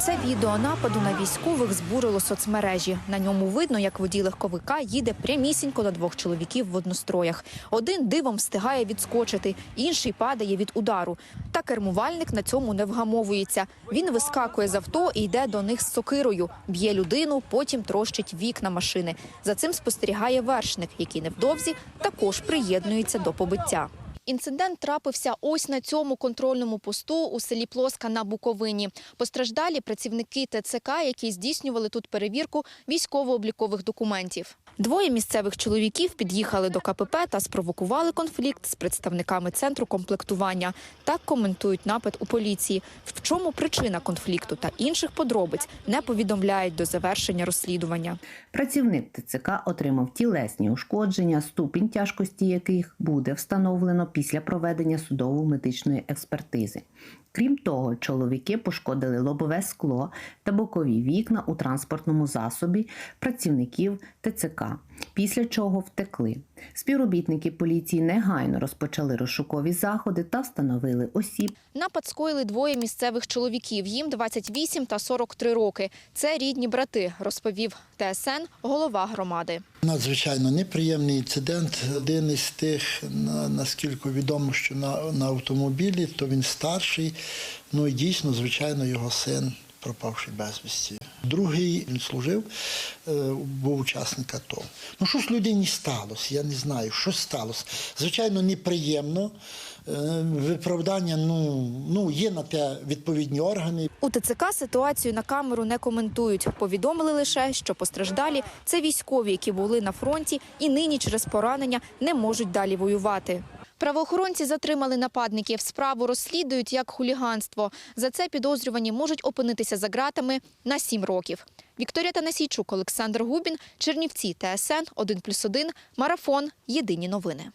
Це відео нападу на військових збурило соцмережі. На ньому видно, як водій легковика їде прямісінько до двох чоловіків в одностроях. Один дивом встигає відскочити, інший падає від удару. Та кермувальник на цьому не вгамовується. Він вискакує з авто і йде до них з сокирою, б'є людину, потім трощить вікна машини. За цим спостерігає вершник, який невдовзі також приєднується до побиття. Інцидент трапився ось на цьому контрольному посту у селі Плоска на Буковині. Постраждалі працівники ТЦК, які здійснювали тут перевірку військово-облікових документів. Двоє місцевих чоловіків під'їхали до КПП та спровокували конфлікт з представниками центру комплектування. Так коментують напад у поліції. В чому причина конфлікту та інших подробиць не повідомляють до завершення розслідування. Працівник ТЦК отримав тілесні ушкодження, ступінь тяжкості яких буде встановлено після проведення судово-медичної експертизи. Крім того, чоловіки пошкодили лобове скло та бокові вікна у транспортному засобі працівників ТЦК, після чого втекли. Співробітники поліції негайно розпочали розшукові заходи та встановили осіб, Напад скоїли двоє місцевих чоловіків. Їм 28 та 43 роки. Це рідні брати, розповів ТСН голова громади. Надзвичайно неприємний інцидент. Один із тих, наскільки відомо, що на, на автомобілі, то він старший. Ну і дійсно, звичайно, його син пропавший безвісті. Другий він служив, е, був учасник АТО. Ну що ж людині сталося? Я не знаю, що сталося. Звичайно, неприємно. Е, Виправдання, ну, ну є на те відповідні органи. У ТЦК ситуацію на камеру не коментують. Повідомили лише, що постраждалі це військові, які були на фронті і нині через поранення не можуть далі воювати. Правоохоронці затримали нападників. Справу розслідують як хуліганство. За це підозрювані можуть опинитися за ґратами на сім років. Вікторія Танасійчук, Олександр Губін, Чернівці, ТСН 1+,1, Марафон. Єдині новини.